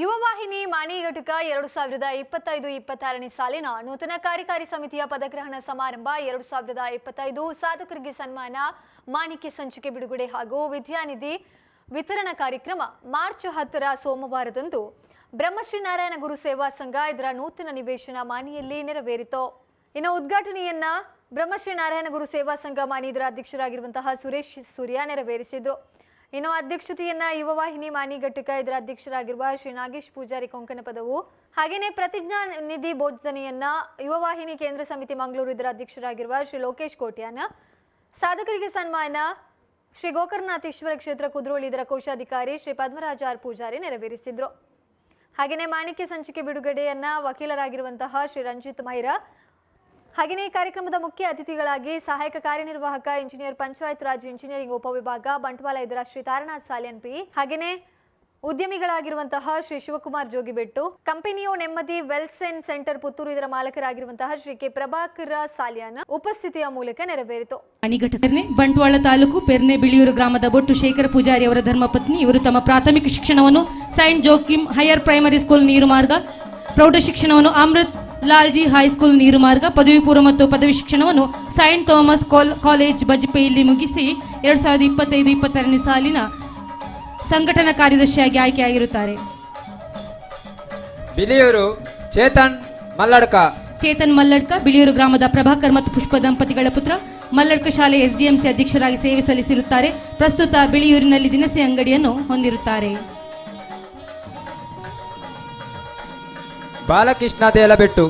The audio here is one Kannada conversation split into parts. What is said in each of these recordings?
ಯುವವಾಹಿನಿ ಮಾಣಿ ಘಟಕ ಎರಡು ಸಾವಿರದ ಇಪ್ಪತ್ತೈದು, ಇಪ್ಪತ್ತಾರನೇ ಸಾಲಿನ ನೂತನ ಕಾರ್ಯಕಾರಿ ಸಮಿತಿಯ ಪದಗ್ರಹಣ ಸಮಾರಂಭ ಎರಡು ಸಾವಿರದ ಇಪ್ಪತ್ತೈದು ಸಾಧಕರಿಗೆ ಸನ್ಮಾನ, ಮಾಣಿಕ್ಯ ಸಂಚಿಕೆ ಬಿಡುಗಡೆ ಹಾಗೂ ವಿದ್ಯಾನಿಧಿ ವಿತರಣಾ ಕಾರ್ಯಕ್ರಮ ಮಾರ್ಚ್ ಹತ್ತರ ಸೋಮವಾರದಂದು ಬ್ರಹ್ಮಶ್ರೀ ನಾರಾಯಣ ಗುರು ಸೇವಾ ಸಂಘ ಇದರ ನೂತನ ನಿವೇಶನ ಮಾಣಿಯಲ್ಲಿ ನೆರವೇರಿತು. ಇನ್ನು ಉದ್ಘಾಟನೆಯನ್ನ ಬ್ರಹ್ಮಶ್ರೀ ನಾರಾಯಣ ಗುರು ಸೇವಾ ಸಂಘ ಮಾನಿ ಇದರ ಅಧ್ಯಕ್ಷರಾಗಿರುವಂತಹ ಸುರೇಶ್ ಸೂರ್ಯ ನೆರವೇರಿಸಿದ್ರು. ಇನ್ನು ಅಧ್ಯಕ್ಷತೆಯನ್ನ ಯುವ ವಾಹಿನಿ ಮಾನಿ ಘಟಕ ಇದರ ಅಧ್ಯಕ್ಷರಾಗಿರುವ ಶ್ರೀ ನಾಗೇಶ್ ಪೂಜಾರಿ ಕೊಂಕಣ ಪದವು. ಹಾಗೆಯೇ ಪ್ರತಿಜ್ಞಾ ನಿಧಿ ಬೋಧನೆಯನ್ನ ಯುವವಾಹಿನಿ ಕೇಂದ್ರ ಸಮಿತಿ ಮಂಗಳೂರು ಇದರ ಅಧ್ಯಕ್ಷರಾಗಿರುವ ಶ್ರೀ ಲೋಕೇಶ್ ಕೋಟ್ಯಾನ, ಸಾಧಕರಿಗೆ ಸನ್ಮಾನ ಶ್ರೀ ಗೋಕರ್ಣನಾಥೇಶ್ವರ ಕ್ಷೇತ್ರ ಕುದ್ರೋಳಿ ಇದರ ಕೋಶಾಧಿಕಾರಿ ಶ್ರೀ ಪದ್ಮರಾಜ ಆರ್ ಪೂಜಾರಿ ನೆರವೇರಿಸಿದ್ರು. ಹಾಗೆಯೇ ಮಾಣಿಕ್ಯ ಸಂಚಿಕೆ ಬಿಡುಗಡೆಯನ್ನ ವಕೀಲರಾಗಿರುವಂತಹ ಶ್ರೀ ರಂಜಿತ್ ಮೈರಾ ಹಾಗೆಯೇ ಕಾರ್ಯಕ್ರಮದ ಮುಖ್ಯ ಅತಿಥಿಗಳಾಗಿ ಸಹಾಯಕ ಕಾರ್ಯನಿರ್ವಾಹಕ ಇಂಜಿನಿಯರ್ ಪಂಚಾಯತ್ ರಾಜ್ ಇಂಜಿನಿಯರಿಂಗ್ ಉಪವಿಭಾಗ ಬಂಟ್ವಾಳ ಇದರ ಶ್ರೀ ತಾರನಾಥ್ ಸಾಲಿಯನ್ ಪಿ ಹಾಗೆಯೇ ಉದ್ಯಮಿಗಳಾಗಿರುವಂತಹ ಶ್ರೀ ಶಿವಕುಮಾರ್ ಜೋಗಿಬೆಟ್ಟು ಕಂಪನಿಯು ನೆಮ್ಮದಿ ವೆಲ್ಸೆನ್ ಸೆಂಟರ್ ಪುತ್ತೂರು ಇದರ ಮಾಲಕರಾಗಿರುವಂತಹ ಶ್ರೀ ಕೆ ಪ್ರಭಾಕರ ಸಾಲಿಯಾನ ಉಪಸ್ಥಿತಿಯ ಮೂಲಕ ನೆರವೇರಿತು. ಅಣಿಘಟಕರ್ನೆ ಬಂಟ್ವಾಳ ತಾಲೂಕು ಪೆರ್ನೆ ಬಿಳಿಯೂರು ಗ್ರಾಮದ ಬೊಟ್ಟು ಶೇಖರ ಪೂಜಾರಿ ಅವರ ಧರ್ಮಪತ್ನಿ. ಇವರು ತಮ್ಮ ಪ್ರಾಥಮಿಕ ಶಿಕ್ಷಣವನ್ನು saint Joachim higher primary school Neeru Marga, ಪ್ರೌಢ ಶಿಕ್ಷಣವನ್ನು ಅಮೃತ್ ಲಾಲ್ಜಿ ಹೈಸ್ಕೂಲ್ ನೀರು ಮಾರ್ಗ ಪದವಿ ಪೂರ್ವ ಮತ್ತು ಪದವಿ ಶಿಕ್ಷಣವನ್ನು ಸೈಂಟ್ ಥಾಮಸ್ ಕೋಲ್ ಕಾಲೇಜ್ ಬಜ್ಪೆಯಲ್ಲಿ ಮುಗಿಸಿ ಎರಡ್ ಸಾವಿರದ ಇಪ್ಪತ್ತೈದು ಇಪ್ಪತ್ತಾರನೇ ಸಾಲಿನ ಸಂಘಟನಾ ಕಾರ್ಯದರ್ಶಿಯಾಗಿ ಆಯ್ಕೆಯಾಗಿರುತ್ತಾರೆ. ಬಿಲಿಯೂರು ಚೇತನ್ ಮಲ್ಲಡ್ಕ. ಚೇತನ್ ಮಲ್ಲಡ್ಕ ಬಿಳಿಯೂರು ಗ್ರಾಮದ ಪ್ರಭಾಕರ್ ಮತ್ತು ಪುಷ್ಪ ದಂಪತಿಗಳ ಪುತ್ರ ಮಲ್ಲಡ್ಕ ಶಾಲೆ ಎಸ್ಡಿಎಂಸಿ ಅಧ್ಯಕ್ಷರಾಗಿ ಸೇವೆ ಸಲ್ಲಿಸಿರುತ್ತಾರೆ. ಪ್ರಸ್ತುತ ಬಿಳಿಯೂರಿನಲ್ಲಿ ದಿನಸಿ ಅಂಗಡಿಯನ್ನು ಹೊಂದಿರುತ್ತಾರೆ. ಬಾಲಕೃಷ್ಣ ದೇಲಬೆಟ್ಟು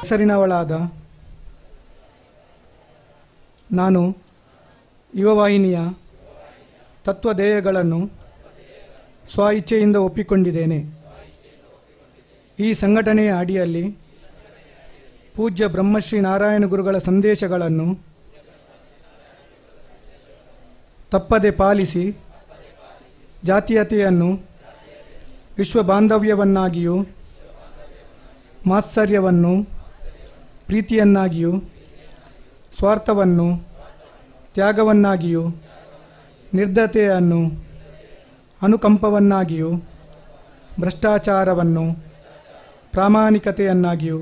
ಹೆಸರಿನವಳಾದ ನಾನು ಯುವವಾಹಿನಿಯ ತತ್ವಧೇಯಗಳನ್ನು ಸ್ವ ಇಚ್ಛೆಯಿಂದ ಒಪ್ಪಿಕೊಂಡಿದ್ದೇನೆ. ಈ ಸಂಘಟನೆಯ ಅಡಿಯಲ್ಲಿ ಪೂಜ್ಯ ಬ್ರಹ್ಮಶ್ರೀ ನಾರಾಯಣ ಗುರುಗಳ ಸಂದೇಶಗಳನ್ನು ತಪ್ಪದೆ ಪಾಲಿಸಿ ಜಾತೀಯತೆಯನ್ನು ವಿಶ್ವ ಬಾಂಧವ್ಯವನ್ನಾಗಿಯೂ ಮಾತ್ಸರ್ಯವನ್ನು, ಪ್ರೀತಿಯನ್ನಾಗಿಯೂ, ಸ್ವಾರ್ಥವನ್ನು, ತ್ಯಾಗವನ್ನಾಗಿಯೂ ನಿರ್ಧತೆಯನ್ನು ಅನುಕಂಪವನ್ನಾಗಿಯೂ, ಭ್ರಷ್ಟಾಚಾರವನ್ನು, ಪ್ರಾಮಾಣಿಕತೆಯನ್ನಾಗಿಯೂ,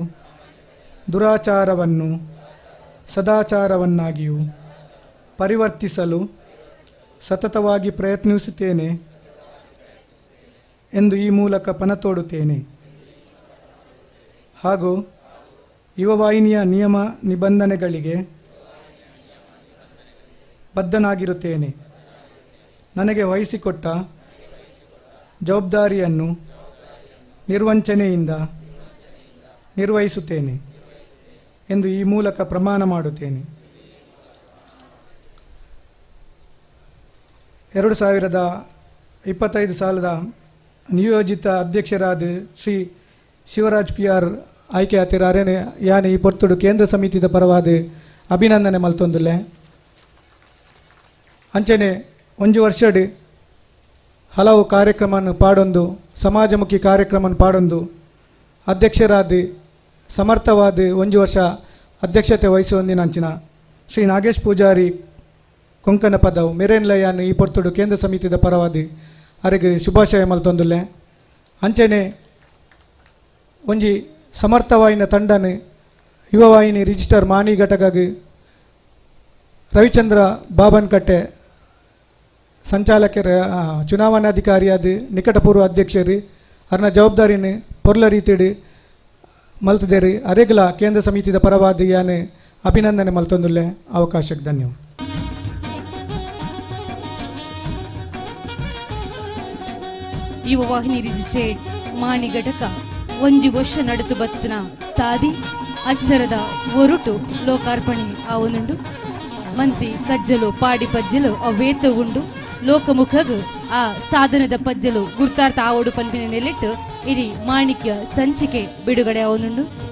ದುರಾಚಾರವನ್ನು, ಸದಾಚಾರವನ್ನಾಗಿಯೂ ಪರಿವರ್ತಿಸಲು ಸತತವಾಗಿ ಪ್ರಯತ್ನಿಸುತ್ತೇನೆ. ಎಂದು ಈ ಮೂಲಕ ಪಣತೊಡುತ್ತೇನೆ ಹಾಗೂ ಯುವವಾಹಿನಿಯ ನಿಯಮ ನಿಬಂಧನೆಗಳಿಗೆ ಬದ್ಧನಾಗಿರುತ್ತೇನೆ. ನನಗೆ ವಹಿಸಿಕೊಟ್ಟ ಜವಾಬ್ದಾರಿಯನ್ನು ನಿರ್ವಂಚನೆಯಿಂದ ನಿರ್ವಹಿಸುತ್ತೇನೆ ಎಂದು ಈ ಮೂಲಕ ಪ್ರಮಾಣ ಮಾಡುತ್ತೇನೆ. ಎರಡು ಸಾವಿರದ ಇಪ್ಪತ್ತೈದು ಸಾಲದ ನಿಯೋಜಿತ ಅಧ್ಯಕ್ಷರಾದ ಶ್ರೀ ಶಿವರಾಜ್ ಪಿ ಆರ್ ಆಯ್ಕೆ ಅರೆನೆ ಯಾನೆ ಈ ಪೊರ್ತುಡು ಕೇಂದ್ರ ಸಮಿತಿದ ಪರವಾದ ಅಭಿನಂದನೆ ಮಲ್ತೊಂದುಲ್ಲೆ. ಅಂಚನೆ ಒಂಜು ವರ್ಷಡ್ ಹಲವು ಕಾರ್ಯಕ್ರಮವನ್ನು ಪಾಡೊಂದು, ಸಮಾಜಮುಖಿ ಕಾರ್ಯಕ್ರಮವನ್ನು ಪಾಡೊಂದು, ಅಧ್ಯಕ್ಷರಾದ ಸಮರ್ಥವಾದ ಒಂಜು ವರ್ಷ ಅಧ್ಯಕ್ಷತೆ ವಹಿಸುವಂದಿನಂಚಿನ ಶ್ರೀ ನಾಗೇಶ್ ಪೂಜಾರಿ ಕೊಂಕಣ ಪದವು ಮೆರೆನ್ಲಯಾನ್ ಈ ಪೊರ್ತುಡು ಕೇಂದ್ರ ಸಮಿತಿದ ಪರವಾದಿ ಅರೆಗೆ ಶುಭಾಶಯ ಮಲ್ತೊಂದುಲ್ಲೆ. ಅಂಚನೆ ಒಂಜಿ ಸಮರ್ಥವಾಯಿನ ತಂಡನ ಯುವವಾಹಿನಿ ರಿಜಿಸ್ಟರ್ ಮಾನಿ ಘಟಕಗ್ ರವಿಚಂದ್ರ ಬಾಬನ್ಕಟ್ಟೆ ಸಂಚಾಲಕರ ಚುನಾವಣಾಧಿಕಾರಿಯಾದ ನಿಕಟಪೂರ್ವ ಅಧ್ಯಕ್ಷರು ಅರ್ನ ಜವಾಬ್ದಾರಿನ ಪೊರ್ಲ ರೀತಿಡ್ ಮಲ್ತದೇರಿ ಅರೆಗ್ಲ ಕೇಂದ್ರ ಸಮಿತಿದ ಪರವಾದಿಯಾನೆ ಅಭಿನಂದನೆ ಮಲ್ತೊಂದುಲ್ಲೆ. ಅವಕಾಶಕ್ಕೆ ಧನ್ಯವಾದ. ಯುವ ವಾಹಿನಿ ರಿಜಿಸ್ಟ್ರೇಡ್ ಮಾಣಿ ಘಟಕ. ಒಂಜಿ ವರ್ಷ ನಡೆದು ಬತ್ತಿನ ತಾದಿ, ಅಚ್ಚರದ ಒರುಟು ಲೋಕಾರ್ಪಣೆ ಆವನುಂಡು. ಮಂತಿ ಕಜ್ಜಲು, ಪಾಡಿ ಪಜ್ಜಲು ಅವೇತ ಉಂಡು. ಲೋಕಮುಖಗ್ ಆ ಸಾಧನದ ಪಜ್ಜಲು ಗುರ್ತಾರ್ಥ ಆವಡು ಪನ್ಪಿನ ನೆಲೆಟ್ಟು. ಇಡೀ ಮಾಣಿಕ್ಯ ಸಂಚಿಕೆ ಬಿಡುಗಡೆ ಆವನುಂಡು.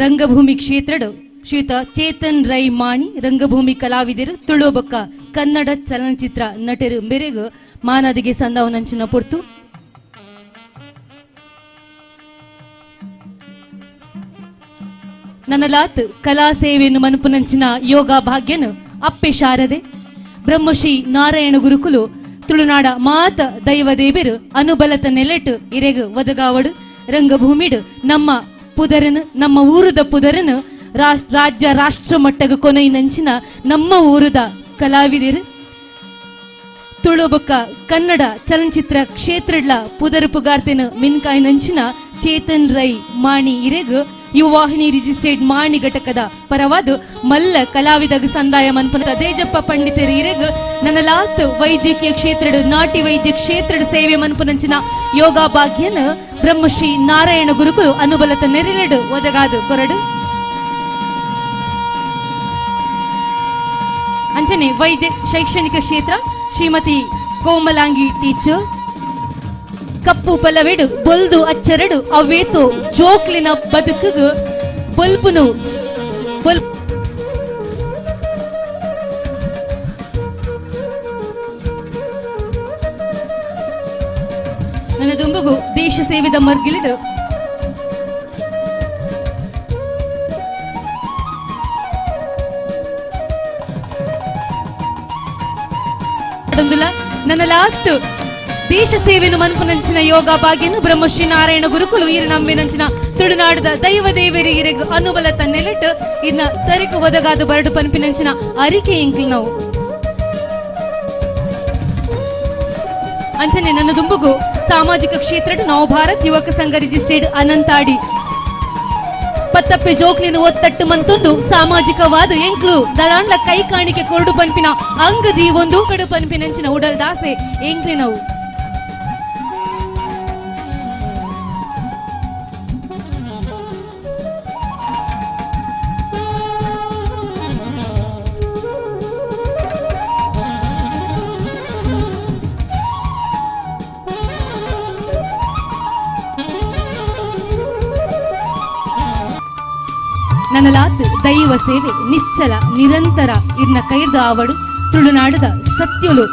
ರಂಗಭೂಮಿ ಕ್ಷೇತ್ರಡು ಶ್ರೀಯುತ ಚೇತನ್ ರೈ ಮಾಣಿ, ರಂಗಭೂಮಿ ಕಲಾವಿದರು, ತುಳುಬಕ್ಕ ಕನ್ನಡ ಚಲನಚಿತ್ರ ನಟರು ಮೆರೆಗು ಮಾನದಿಗೆ ಸಂದವನಂಚಿನ ಪೊರ್ತು. ನನಲಾತ್ ಕಲಾ ಸೇವೆಯನ್ನು ಮನಪುನಂಚಿನ ಯೋಗ ಭಾಗ್ಯನು ಅಪ್ಪೆ ಶಾರದೆ. ಬ್ರಹ್ಮಶ್ರೀ ನಾರಾಯಣ ಗುರುಕುಲು, ತುಳುನಾಡ ಮಾತ ದೈವ ದೇಬಿರು ಅನುಬಲತ ನೆಲೆಟ್ ಇರೆಗು ಒದಗಾವಡು ರಂಗಭೂಮಿಡು ನಮ್ಮ ಪುದರನು, ನಮ್ಮ ಊರದ ಪುದರನು ರಾಜ್ಯ ರಾಷ್ಟ್ರ ಮಟ್ಟಗ ಕೊನೆಯಿನಂಚಿನ ನಮ್ಮ ಊರದ ಕಲಾವಿದರು ತುಳುಬಕ್ಕ ಕನ್ನಡ ಚಲನಚಿತ್ರ ಕ್ಷೇತ್ರಡ್ಲ ಪುದರ್ ಪುಗಾರ್ತೆನ ಮಿನ್ಕಾಯಿ ನಂಚಿನ ಚೇತನ್ ರೈ ಮಾಣಿ ಇರೆಗ್ ಯುವಾಹಿನಿ ರಿಜಿಸ್ಟ್ರೇಡ್ ಮಾಣಿ ಘಟಕದ ಪರವಾದ ಮಲ್ಲ ಕಲಾವಿದಗ ಸಂದಾಯ ಮನ್ಪನ ತೇಜಪ್ಪ ಪಂಡಿತರು ಇರೆಗ್ ನನ್ನ ಲಾತ್ ವೈದ್ಯಕೀಯ ಕ್ಷೇತ್ರಡ್ ನಾಟಿ ವೈದ್ಯ ಕ್ಷೇತ್ರಡ್ ಸೇವೆ ಮನ್ಪನಂಚಿನ ಯೋಗ ಭಾಗ್ಯನ ಬ್ರಹ್ಮಶ್ರೀ ನಾರಾಯಣ ಗುರುಕುಲು ಅನುಬಲತ ನೆರೆಡು ಒದಗಾದು, ಕೊರಡು. ಅಂಚನೆ ವೈದ್ಯ ಶೈಕ್ಷಣಿಕ ಕ್ಷೇತ್ರ, ಶ್ರೀಮತಿ ಕೋಮಲಾಂಗಿ ಟೀಚರ್. ಕಪ್ಪು ಪಲವೆಡು, ಬೊಲ್ದು ಅಚ್ಚರಡು, ಅವೇತು ಜೋಕ್ಲಿನ ಬದುಕುಗು ಬಲ್ಪುನು ನನ್ನ ದುಂಬುಗು ದೇಶ ಸೇವೆದ ಅದೊಂದುಲ, ನನ್ನ ಲಾತ್ತು ದೇಶ ಸೇವೆನು ಮನ್ಪುನಂಚಿನ ಯೋಗ ಭಾಗ್ಯನು ಬ್ರಹ್ಮಶ್ರೀ ನಾರಾಯಣ ಗುರುಕುಲು ಈರ ನಂಬಿನಂಚಿನ ತುಳುನಾಡದ ದೈವ ದೇವರಿ ಇರೆಗ್ ಅನುಬಲ ತನ್ನೆಲಿಟ್ಟು ಇನ್ನ ತರಿಕು ಒದಗಾದು ಬರಡು ಪನ್ಪಿನಂಚಿನ ಅರಿಕೆ ಇಂಕ್ಲ್ ನಾವು. ಅಂಚನೆ ನನ್ನ ದುಂಬುಗು, ಸಾಮಾಜಿಕ ಕ್ಷೇತ್ರಡ್ ನವ ಭಾರತ್ ಯುವಕ ಸಂಘ ರಿಜಿಸ್ಟ್ರೇಡ್ ಅನಂತಾಡಿ. ಪತ್ತಪ್ಪೆ ಜೋಕ್ಲಿನ ಒತ್ತಟ್ಟು ಮಂತೊಂದು ಸಾಮಾಜಿಕವಾದ ಎಂಕ್ಲು. ದಲಾಂಡ್ಲ ಕೈ ಕಾಣಿಕೆ ಕೊರಡು ಪನ್ಪಿನ ಅಂಗದಿ ಒಂದು ಕಡು ಪನ್ಪಿನಂಚಿನ ಉಡಲ್ ದಾಸೆ ಎಂಕ್ಲಿನವು. ನನಲಾತ್ ದೈವ ಸೇವೆ, ನಿಚ್ಚಲ, ನಿರಂತರ ಇರ್ನ ಕೈರ್ದ ಆವಡು ತುಳುನಾಡದ ಸತ್ಯಲು.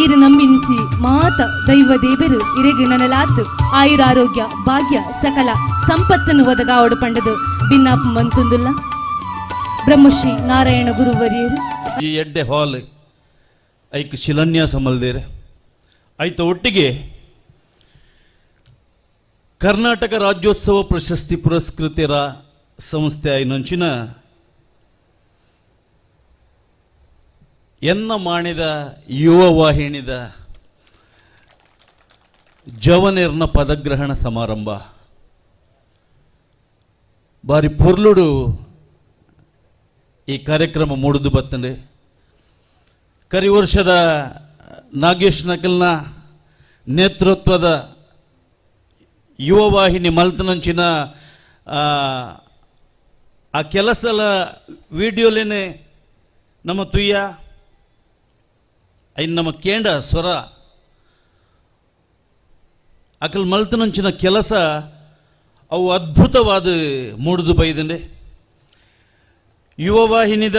ಈರು ನಂಬಿಂಚಿ ಮಾತ ದೈವ ದೇವರು ಇರೆಗು ನನಲಾತ್ ಆಯುರಾರೋಗ್ಯ, ಭಾಗ್ಯ, ಸಕಲ ಸಂಪತ್ತನ್ನು ಒದಗಾವಡು ಪಂಡದು. ಭಿನ್ನಾಪ್ ಮಂತುಂದುಲ್ಲ. ಬ್ರಹ್ಮಶ್ರೀ ನಾರಾಯಣ ಗುರುವರಿಯರು. ಈ ಎಡ್ಡೆ ಹಾಲ್ ಐಕ್ ಶಿಲಾನ್ಯಾಸ ಮಲ್ದೇರೆ. ಆಯ್ತ ಒಟ್ಟಿಗೆ ಕರ್ನಾಟಕ ರಾಜ್ಯೋತ್ಸವ ಪ್ರಶಸ್ತಿ ಪುರಸ್ಕೃತರ ಸಂಸ್ಥೆ ಐನಂಚಿನ ಎನ್ನ ಮಾಡಿದ ಯುವ ವಾಹಿನಿದ ಜವನೇರ್ನ ಪದಗ್ರಹಣ ಸಮಾರಂಭ. ಬಾರಿ ಪುರ್ಲುಡು ಈ ಕಾರ್ಯಕ್ರಮ ಮೂಡಿದು ಬತ್ತಂಡೆ. ಕರಿ ವರ್ಷದ ನಾಗೇಶ್ ನಕಲ್ನ ನೇತೃತ್ವದ ಯುವವಾಹಿನಿ ಮಲ್ತನಂಚಿನ ಆ, ಕೆಲಸಲ ವಿಡಿಯೋಲೇನೆ ನಮ್ಮ ತುಯ್ಯ ಐನ್ ನಮ್ಮ ಕೇಂಡ ಸ್ವರ. ಅಕಲ್ ಮಲ್ತನಂಚಿನ ಕೆಲಸ ಅವು ಅದ್ಭುತವಾದ ಮೂಡುದು ಯುವ ಯುವವಾಹಿನಿದ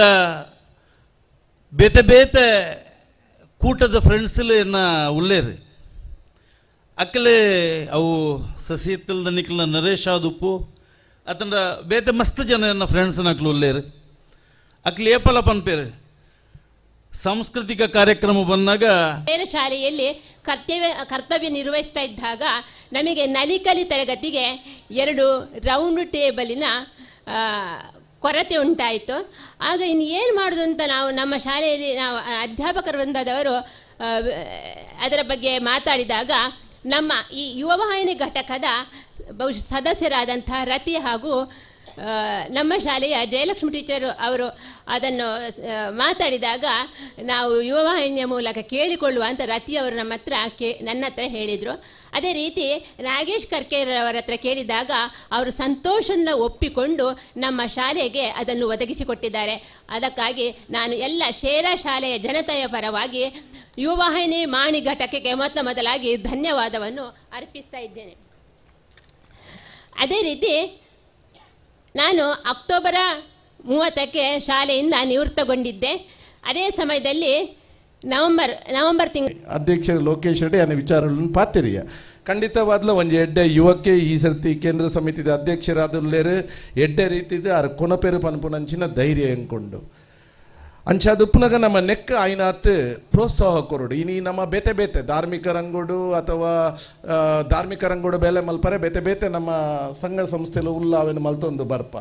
ಬೇತೆ ಬೇತೆ ಕೂಟದ ಫ್ರೆಂಡ್ಸ್ ಎನ್ನ ಉಳ್ಳೇರಿ ಅಕಲೇ ಅವು ಸಸಿ ತಿಳಿದ ನಿಕ್ಲ ನರೇಶ್ ಆದುಪ್ಪು ಅತಂಡ ಬೇತೆ ಮಸ್ತ್ ಜನ ನನ್ನ ಫ್ರೆಂಡ್ಸ್ ನಕ್ಲು ಉಲ್ಲೇರು ಅಕ್ಲಿ ಏಪಲ ಪನ್ಪೇರು ಸಾಂಸ್ಕೃತಿಕ ಕಾರ್ಯಕ್ರಮ ಬಂದಾಗ ಬೇರೆ ಶಾಲೆಯಲ್ಲಿ ಕರ್ತವ್ಯ ಕರ್ತವ್ಯ ನಿರ್ವಹಿಸ್ತಾ ಇದ್ದಾಗ ನಮಗೆ ನಲಿಕಲಿ ತರಗತಿಗೆ ಎರಡು ರೌಂಡ್ ಟೇಬಲಿನ ಕೊರತೆ ಉಂಟಾಯಿತು. ಆಗ ಇನ್ನು ಏನು ಮಾಡೋದು ಅಂತ ನಾವು ನಮ್ಮ ಶಾಲೆಯಲ್ಲಿ ನಾವು ಅಧ್ಯಾಪಕರು ಬಂದಾದವರು ಅದರ ಬಗ್ಗೆ ಮಾತಾಡಿದಾಗ ನಮ್ಮ ಈ ಯುವವಾಹಿನಿ ಘಟಕದ ಬಹುಶಃ ಸದಸ್ಯರಾದಂಥ ರತಿ ಹಾಗೂ ನಮ್ಮ ಶಾಲೆಯ ಜಯಲಕ್ಷ್ಮಿ ಟೀಚರ್ ಅವರು ಅದನ್ನು ಮಾತಾಡಿದಾಗ ನಾವು ಯುವವಾಹಿನಿಯ ಮೂಲಕ ಕೇಳಿಕೊಳ್ಳುವ ಅಂತ ರತಿಯವರು ನಮ್ಮ ಹತ್ರ ಕೇ, ನನ್ನ ಹತ್ರ ಹೇಳಿದರು. ಅದೇ ರೀತಿ ನಾಗೇಶ್ ಕರ್ಕೇರವರ ಹತ್ರ ಕೇಳಿದಾಗ ಅವರು ಸಂತೋಷದಿಂದ ಒಪ್ಪಿಕೊಂಡು ನಮ್ಮ ಶಾಲೆಗೆ ಅದನ್ನು ಒದಗಿಸಿಕೊಟ್ಟಿದ್ದಾರೆ ಅದಕ್ಕಾಗಿ ನಾನು ಎಲ್ಲ ಶೇರ ಶಾಲೆಯ ಜನತೆಯ ಪರವಾಗಿ ಯುವವಾಹಿನಿ ಮಾಣಿ ಘಟಕಕ್ಕೆ ಮೊತ್ತ ಮೊದಲಾಗಿ ಧನ್ಯವಾದವನ್ನು ಅರ್ಪಿಸ್ತಾ ಇದ್ದೇನೆ. ಅದೇ ರೀತಿ ನಾನು ಅಕ್ಟೋಬರ ಮೂವತ್ತಕ್ಕೆ ಶಾಲೆಯಿಂದ ನಿವೃತ್ತಗೊಂಡಿದ್ದೆ. ಅದೇ ಸಮಯದಲ್ಲಿ ನವಂಬರ್ ನವಂಬರ್ ತಿಂಗಳು ಅಧ್ಯಕ್ಷ ಲೋಕೇಶ್ ರೆಡ್ಡಿ ಅನ್ನ ವಿಚಾರಗಳನ್ನು ಪಾತಿರಿಯ. ಖಂಡಿತವಾದ್ಲ ಒಂದು ಎಡ್ಡೆ ಯುವಕ್ಕೆ ಈ ಸರ್ತಿ ಕೇಂದ್ರ ಸಮಿತಿದ ಅಧ್ಯಕ್ಷರಾದ ಎಡ್ಡೆ ರೀತಿದ ಅರ್ ಕೊನಪೇರು ಪನ್ಪುನಂಚಿನ ಧೈರ್ಯ ಎಂಕೊಂಡು. ಅಂಚಾದುಪ್ಪುನಾಗ ನಮ್ಮ ನೆಕ್ಕ ಆಯ್ನಾತ್ ಪ್ರೋತ್ಸಾಹ ಕೊರಡು. ಇನಿ ನಮ್ಮ ಬೇತೆ ಬೇತೆ ಧಾರ್ಮಿಕ ರಂಗೋಡು ಅಥವಾ ಧಾರ್ಮಿಕ ರಂಗೋಡು ಬೇಲೆ ಮಲ್ಪರೆ ಬೇತೆ ಬೇತೆ ನಮ್ಮ ಸಂಘ ಸಂಸ್ಥೆಲು ಉಲ್ಲಾವೆನ ಮಲ್ತೊಂದು ಬರ್ಪ.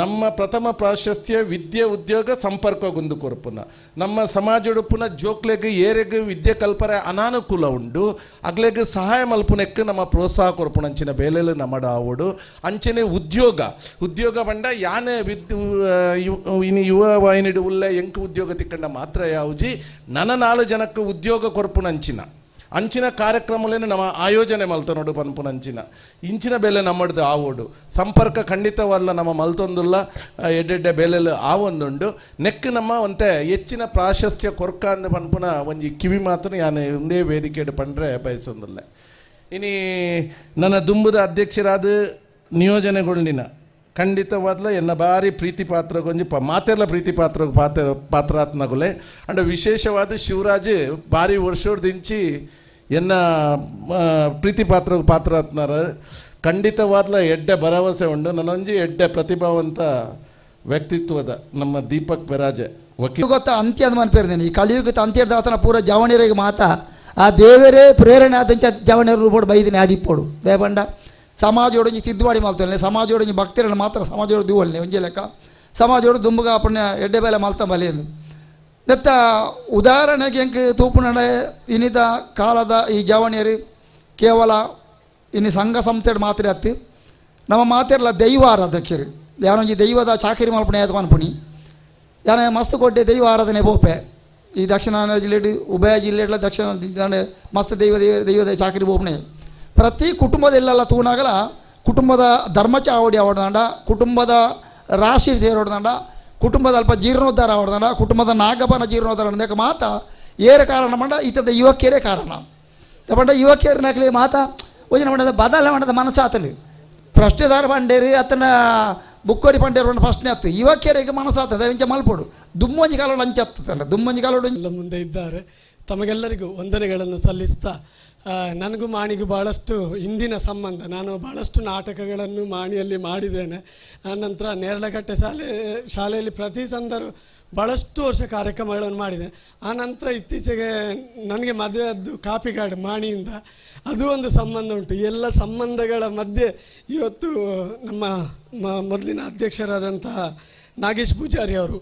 ನಮ್ಮ ಪ್ರಥಮ ಪ್ರಾಶಸ್ತ್ಯ ವಿದ್ಯೆ ಉದ್ಯೋಗ ಸಂಪರ್ಕ ಗುಂದು ಕೊರ್ಪುನ. ನಮ್ಮ ಸಮಾಜಡುಪ್ಪುನ ಜೋಕ್ಲೆಗ್ ಏರೆಗೆ ವಿದ್ಯೆ ಕಲ್ಪರೆ ಅನಾನುಕೂಲ ಉಂಡು. ಅಗ್ಲೆಗ್ ಸಹಾಯ ಮಲ್ಪುನೆಕ್ ನಮ್ಮ ಪ್ರೋತ್ಸಾಹ ಕೊರ್ಪುನ ಅಂಚಿನ ಬೇಲೆಲು ನಮ್ಮಡ ಆವಡು. ಅಂಚನೆ ಉದ್ಯೋಗ. ಉದ್ಯೋಗ ಬಂಡ ಯಾನೆ ವಿದ್ ಇನಿ ಯುವ ವಾಹಿನಿಡು ಉಲ್ಲ ಎಂಕ್ ಉದ್ಯೋಗ ತಿಕ್ಕಂಡ ಮಾತ್ರ ಯಾವುಜಿ? ನನ ನಾಲ್ಕು ಜನಕ್ಕೆ ಉದ್ಯೋಗ ಕೊರ್ಪುನಂಚಿನ ಅಂಚಿನ ಕಾರ್ಯಕ್ರಮಲೇನು ನಮ್ಮ ಆಯೋಜನೆ ಮಲ್ತ ನೋಡು ಪನ್ಪುನಂಚಿನ ಇಂಚಿನ ಬೆಲೆ ನಮ್ಮಡ್ದು ಆವೋಡು. ಸಂಪರ್ಕ ಖಂಡಿತವಲ್ಲ ನಮ್ಮ ಮಲ್ತೊಂದುಲ್ಲ, ಎಡ್ಡೆಡ್ಡೆ ಬೆಲೆಲು ಆವೊಂದುಂಡು. ನೆಕ್ ನಮ್ಮ ಒಂತೆ ಹೆಚ್ಚಿನ ಪ್ರಾಶಸ್ತ್ಯ ಕೊರ್ಕ ಅಂದ ಪನ್ಪುನ ಒಂಜಿ ಕಿವಿ ಮಾತನ್ನು ಯಾನೆ ಒಂದೇ ವೇದಿಕೆಡು ಪಂಡ್ರೆ ಬಯಸೊಂದುಲ್ಲ. ಇನಿ ನನ್ನ ದುಂಬುದ ಅಧ್ಯಕ್ಷರಾದ ನಿಯೋಜನೆಗೊಂಡಿನ ಖಂಡಿತವಾದ್ಲ ಎನ್ನ ಬಾರಿ ಪ್ರೀತಿ ಪಾತ್ರ ಗೊಂಜಿ ಪ ಮಾತೆಲ್ಲ ಪ್ರೀತಿ ಪಾತ್ರ ಪಾತ್ರ ಪಾತ್ರಾತ್ನಗುಲೆ ಅಂಡ್ ವಿಶೇಷವಾದ ಶಿವರಾಜ್ ಬಾರಿ ವರ್ಷೋಡ್ದಿಂಚಿ ಎನ್ನ ಆ, ಪ್ರೀತಿ ಪಾತ್ರ ಪಾತ್ರಾತ್ನರ. ಖಂಡಿತವಾದ್ಲ ಎಡ್ಡೆ ಭರವಸೆ ಉಂಡು. ನನ್ನೊಂಜಿ ಎಡ್ಡೆ ಪ್ರತಿಭಾವಂತ ವ್ಯಕ್ತಿತ್ವದ ನಮ್ಮ ದೀಪಕ್ ಬೆರಾಜೆ ವಕೀಲ ಗೊತ್ತಾ? ಅಂತ್ಯ ಅಂತ ಮನ್ಪೇರ್ದೇನೆ ಈ ಕಲಿಯುಗದ ಅಂತ್ಯದ ಆತನ ಪೂರ ಜವಣಿಯರಿಗೆ ಮಾತ. ಆ ದೇವರೇ ಪ್ರೇರಣೆ ಆದಂಚ ಜವಣಿಯರು ರೂಪಡು ಬೈದಿನಿ ಆದಿಪ್ಪೋಡು. ದೇವಂಡ ಸಮಾಜೋಡೊಂಜಿ ತಿದ್ದುವಾಡಿ ಮಲ್ತೊಲ್ಲೆ ಸಮಾಜೋಡೊಂಜಿ ಭಕ್ತಿರನ್ನು ಮಾತ್ರ ಸಮಾಜೋಡು ದೂವಲ್ನೆ ಒಂಜಿ ಲೆಕ್ಕ. ಸಮಾಜೋಡು ದುಂಬುಗ ಅಪ್ಪಣ್ಣ ಎಡ್ಡೆ ಬೇಲೆ ಮಲ್ತ ಬಲಿಯನ್ನು ನೆತ್ತ ಉದಾಹರಣೆಗೆ ಹೆಂಗೆ ತೂಪುನಡೆ ಇನ್ನಿತ ಕಾಲದ ಈ ಜವಣಿಯರು ಕೇವಲ ಇನ್ನು ಸಂಘ ಸಂಸ್ಥೆಡ್ ಮಾತ್ರ ಅತ್ತಿ. ನಮ್ಮ ಮಾತಿರಲ್ಲ ದೈವ ಆರಾಧಕರು ಯಾನೊಂಜಿ ದೈವದ ಚಾಕರಿ ಮಲ್ಪಣೆ ಆಯ್ತು ಅನ್ಪುಣಿ ಯಾನ ಮಸ್ತ್ ಕೊಟ್ಟೆ ದೈವ ಆರಾಧನೆ ಬೋಪೆ. ಈ ದಕ್ಷಿಣ ಜಿಲ್ಲೆ ಉಭಯ ಜಿಲ್ಲೆಡ್ಲ ದಕ್ಷಿಣ ಮಸ್ತ್ ದೈವ ದೈವ ದೈವದ ಚಾಕರಿ ಬೋಪಣೆ. ಪ್ರತಿ ಕುಟುಂಬದಲ್ಲೆಲ್ಲ ತೂನಾಗಲ ಕುಟುಂಬದ ಧರ್ಮ ಚಾವಡಿ ಆವಡ್ದಂಡ ಕುಟುಂಬದ ರಾಶಿ ಸೇರೋಡ್ದಂಡ ಕುಟುಂಬದ ಅಲ್ಪ ಜೀರ್ಣೋದ್ಧಾರ ಆವಡ್ದಂಡ ಕುಟುಂಬದ ನಾಗಪನ ಜೀರ್ಣೋದ್ಧಾರ ಅಂದಾಗ ಮಾತ? ಏರ ಕಾರಣ ಮಂಡ ಈತದ ಯುವಕಿಯರೇ ಕಾರಣ. ಪಂಡ ಯುವಕಿಯರ ನಕಲಿ ಮಾತ ಓಜನ ಮಾಡೋದು ಬದಲ ಮಾಡೋದು ಮನಸ್ಸು ಆತಲಿ ಪ್ರಶ್ನೆದಾರ ಪಂಡೇರಿ ಅತನ ಬುಕ್ಕೋರಿ ಪಂಡೇರು ಪಂಡ ಪ್ರಶ್ನೆ ಆತು. ಯುವಕಿಯರಿಗೆ ಮನಸ್ಸಾತದೆ ಇಂಚ ಮಲ್ಪೋಡು. ದುಮ್ಮಂಜಿ ಕಾಲೋಡು ಅಂಚೆ ದುಮ್ಮೊಂಜಿ ಕಾಲೋಡು ಮುಂದೆ ಇದ್ದಾರೆ. ತಮಗೆಲ್ಲರಿಗೂ ವಂದನೆಗಳನ್ನು ಸಲ್ಲಿಸ್ತಾ ನನಗೂ ಮಾಣಿಗೂ ಭಾಳಷ್ಟು ಹಿಂದಿನ ಸಂಬಂಧ. ನಾನು ಭಾಳಷ್ಟು ನಾಟಕಗಳನ್ನು ಮಾಣಿಯಲ್ಲಿ ಮಾಡಿದ್ದೇನೆ. ಆನಂತರ ನೇರಳಗಟ್ಟೆ ಶಾಲೆ, ಶಾಲೆಯಲ್ಲಿ ಪ್ರತಿ ಸಂದರು ಭಾಳಷ್ಟು ವರ್ಷ ಕಾರ್ಯಕ್ರಮಗಳನ್ನು ಮಾಡಿದ್ದೇನೆ. ಆನಂತರ ಇತ್ತೀಚೆಗೆ ನನಗೆ ಮದುವೆಯದ್ದು ಕಾಪಿಗಾಡ್ ಮಾಣಿಯಿಂದ. ಅದು ಒಂದು ಸಂಬಂಧ ಉಂಟು. ಎಲ್ಲ ಸಂಬಂಧಗಳ ಮಧ್ಯೆ ಇವತ್ತು ನಮ್ಮ ಮೊದಲಿನ ಅಧ್ಯಕ್ಷರಾದಂತಹ ನಾಗೇಶ್ ಪೂಜಾರಿ ಅವರು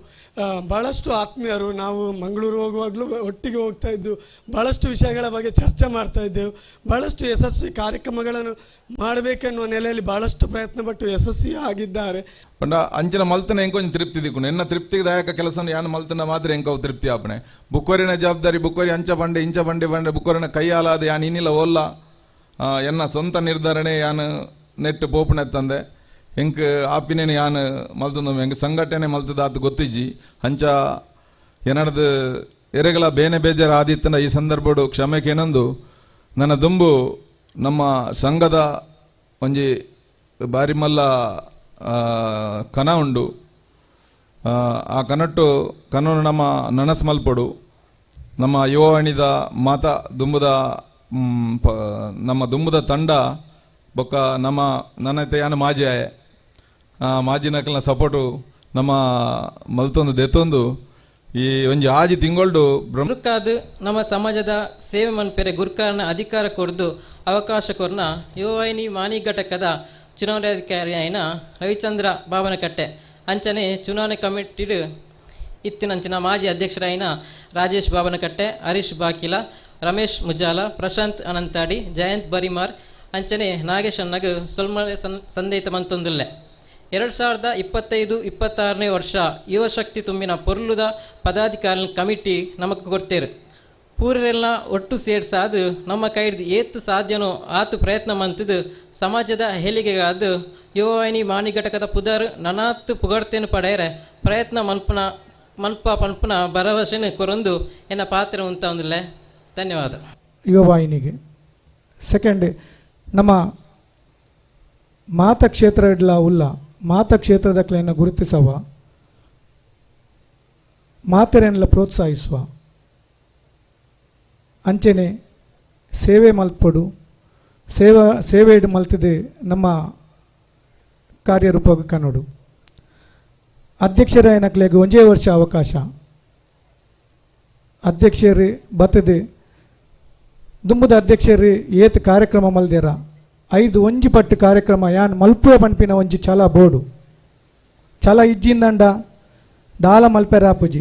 ಭಾಳಷ್ಟು ಆತ್ಮೀಯರು, ನಾವು ಮಂಗಳೂರು ಹೋಗುವಾಗಲೂ ಒಟ್ಟಿಗೆ ಹೋಗ್ತಾ ಇದ್ದು ಭಾಳಷ್ಟು ವಿಷಯಗಳ ಬಗ್ಗೆ ಚರ್ಚೆ ಮಾಡ್ತಾ ಇದ್ದೆವು. ಭಾಳಷ್ಟು ಯಶಸ್ವಿ ಕಾರ್ಯಕ್ರಮಗಳನ್ನು ಮಾಡಬೇಕೆನ್ನುವ ನೆಲೆಯಲ್ಲಿ ಭಾಳಷ್ಟು ಪ್ರಯತ್ನಪಟ್ಟು ಯಶಸ್ವಿ ಆಗಿದ್ದಾರೆ. ಪಂಡ, ಅಂಚಿನ ಮಲ್ತನ ಎಂಕೊಂಚ ತೃಪ್ತಿ ದಿಕ್ಕುಂಡು ಎನ್ನ ತೃಪ್ತಿದಾಯಕ ಕೆಲಸ ಯಾನ್ ಮಲ್ತನ ಮಾತ್ರ ಎಂಕವು ತೃಪ್ತಿ ಆಪಣೆ? ಬುಕ್ಕೋರಿನ ಜವಾಬ್ದಾರಿ ಬುಕ್ಕೋರಿ ಅಂಚ ಬಂಡೆ, ಇಂಚ ಬಂಡೆ ಬಂಡೆ ಬುಕ್ಕೋರಿನ ಕೈಯಾಲಾದ ಯಾನ್ ಇನ್ನಿಲ್ಲ ಓಲ್ಲ ಎನ್ನ ಸ್ವಂತ ನಿರ್ಧಾರಣೆ ಯಾನ್ ನೆಟ್ ಪೋಪಣೆ ತಂದೆ. ಎಂಕ್ ಆಪಿನೇನು ಯಾನ್ ಮಲ್ತುಂದು ಎಂಕ್ ಸಂಘಟನೆ ಮಲ್ತದ ಆತ ಗೊತ್ತಿಜ್ಜಿ. ಅಂಚ ಏನಡ್ದು ಎರೆಗಲ ಬೇನೆ ಬೇಜಾರು ಆದಿತ್ತನ ಈ ಸಂದರ್ಭಡು ಕ್ಷಮೆಗೇನೊಂದು ನನ್ನ ದುಂಬು ನಮ್ಮ ಸಂಘದ ಒಂಜಿ ಬಾರಿ ಮಲ್ಲ ಕನ ಉಂಡು. ಆ, ಕನಟ್ಟು ಕನನು ನಮ್ಮ ನನಸ್ ಮಲ್ಪಡು. ನಮ್ಮ ಯುವವಾಣಿದ ಮಾತ ದುಂಬುದ ನಮ್ಮ ದುಂಬುದ ತಂಡ ಬೊಕ್ಕ ನಮ್ಮ ನನ್ನ ಯಾನು ಮಾಜಿ ಆಯೆ. ಮಾಜಿ ನಕಲ್ನ ಸಪೋರ್ಟು ನಮ್ಮ ಮಲ್ತೊಂದು ದೆತ್ತೊಂದು ಈ ಒಂಜಿ ಆಜಿ ತಿಂಗೊಳ್ಡು ಬ್ರಹ್ಮ ನಮ್ಮ ಸಮಾಜದ ಸೇವೆ ಮನ್ಪೆರೆ ಗುರ್ಕಾರನ ಅಧಿಕಾರ ಕೊರ್ದು ಅವಕಾಶ ಕೊರ್ನ ಯುವೈನಿ ಮಾನಿ ಘಟಕದ ಚುನಾವಣಾಧಿಕಾರಿ ಆಯ್ನ ರವಿಚಂದ್ರ ಬಾಬನಕಟ್ಟೆ ಅಂಚನೆ ಚುನಾವಣೆ ಕಮಿಟಿಡ್ ಇತ್ತಿನಂಚಿನ ಮಾಜಿ ಅಧ್ಯಕ್ಷರಾಯಿನ ರಾಜೇಶ್ ಬಾಬನಕಟ್ಟೆ ಹರೀಶ್ ಬಾಕಿಲ, ರಮೇಶ್ ಮುಜಾಲ, ಪ್ರಶಾಂತ್ ಅನಂತಾಡಿ, ಜಯಂತ್ ಬರಿಮಾರ್, ಅಂಚನೆ ನಾಗೇಶ್ ಅನ್ನಗ ಸೊಲ್ಮಳೆ ಸನ್ ಸಂದೇತ ಮಂತೊಂದುಲ್ಲೆ. ಎರಡು ಸಾವಿರದ ಇಪ್ಪತ್ತೈದು, ಇಪ್ಪತ್ತಾರನೇ ವರ್ಷ ಯುವಶಕ್ತಿ ತುಂಬಿನ ಪೊರ್ಲುದ ಪದಾಧಿಕಾರಿ ಕಮಿಟಿ ನಮಕ್ ಕೊಡ್ತೇರು. ಪೂರೆಲ್ಲ ಒಟ್ಟು ಸೇರ್ಸಾದು ನಮ್ಮ ಕೈಡ್ದು ಏತು ಸಾಧ್ಯನೋ ಆತು ಪ್ರಯತ್ನ ಮಂತಿದ್ದು ಸಮಾಜದ ಹೇಲಿಗೆಗಾದು ಯುವವಾಹಿನಿ ಮಾಣಿ ಘಟಕದ ಪುದರ್ ನನಾತ್ ಪುಗಡ್ತೇನು ಪಡೆಯರೆ ಪ್ರಯತ್ನ ಮನ್ಪುನ, ಮನ್ಪ ಪನ್ಪುನ ಭರವಸೆನು ಕೊರೊಂದು ಎನ್ನ ಪಾತ್ರ ಉಂತ ಒಂದಿಲ್ಲ ಧನ್ಯವಾದ. ಯುವವಾಹಿನಿಗೆ ಸೆಕೆಂಡ್ ನಮ್ಮ ಮಾತ ಕ್ಷೇತ್ರ ಇಡ್ಲ ಉಲ್ಲ. ಮಾತ ಕ್ಷೇತ್ರದಕ್ಲೆಯನ್ನು ಗುರುತಿಸುವ ಮಾತರೆಯನ್ನೆಲ್ಲ ಪ್ರೋತ್ಸಾಹಿಸುವ. ಅಂಚೆನೆ ಸೇವೆ ಮಲ್ಪಡು. ಸೇವಾ, ಸೇವೆ ಮಲ್ತಿದೆ ನಮ್ಮ ಕಾರ್ಯರೂಪ ಕನ್ನಡು ಅಧ್ಯಕ್ಷರ ಏನಕ್ಲೆಗೆ ಒಂಜೇ ವರ್ಷ ಅವಕಾಶ. ಅಧ್ಯಕ್ಷರೇ ಬತ್ತದೆ. ದುಂಬುದ ಅಧ್ಯಕ್ಷರೇ ಏತ್ ಕಾರ್ಯಕ್ರಮ ಮಲ್ದೇರ. ಐದು ಒಂಜಿ ಪಟ್ಟು ಕಾರ್ಯಕ್ರಮ ಯಾನ್ ಮಲ್ಪುವೆ ಪನ್ಪಿನ ಒಂಜಿ ಛಲ ಬೋಡು ಛಲ ಇಜ್ಜಿಂದಂಡ ದಾಲ ಮಲ್ಪೆರಾಪುಜಿ